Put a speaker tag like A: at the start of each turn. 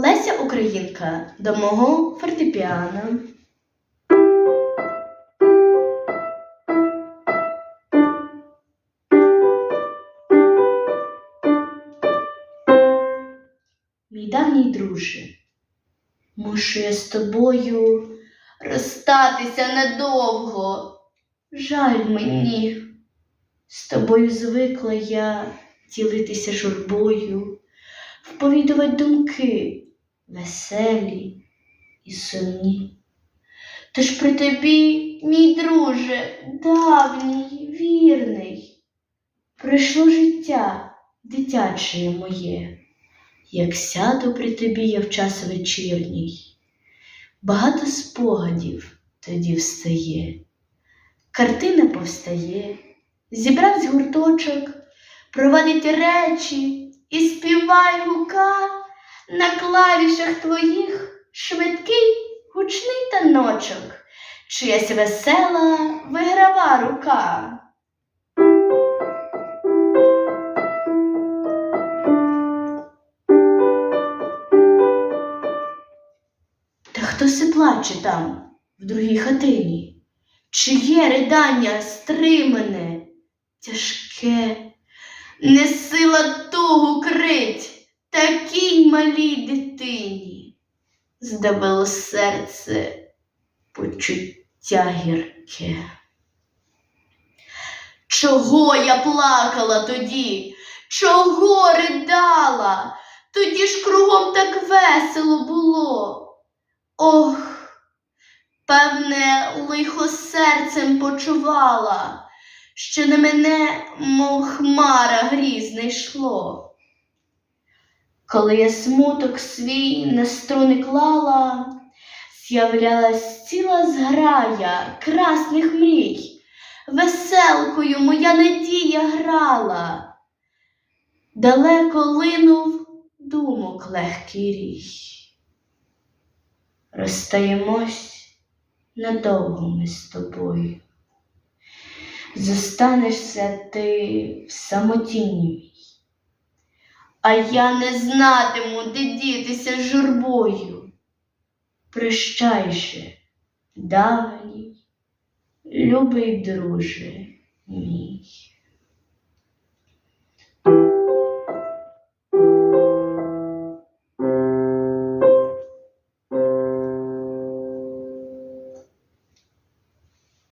A: Леся Українка до мого фортепіано. Мій давній друже, мушу я з тобою розстатися недовго. Жаль мені, з тобою звикла я ділитися журбою, вповідувати думки веселі і сумні. Тож при тобі, мій друже, давній, вірний, пройшло життя дитяче моє, як сяду при тобі я в час вечірній, багато спогадів тоді встає, картина повстає, зібрав з гурточок, провадить речі і співай гука на клавішах твоїх швидкий гучний таночок, чиясь весела виграва рука. Та хто се плаче там, в другій хатині? Чиє ридання стримане, тяжке, не сила тугу крить такій малій дитині. Здавило серце почуття гірке. Чого я плакала тоді? Чого ридала? Тоді ж кругом так весело було. Ох, певне, лихо серцем почувала, що на мене, мов хмара грізне йшло. Коли я смуток свій на струни клала, з'являлась ціла зграя красних мрій, веселкою моя надія грала, далеко линув думок легкий рій. Розстаємось надовго ми з тобою. Зостанешся ти в самотінні, а я не знатиму, де дітися журбою. Прощай же, давній, любий друже мій.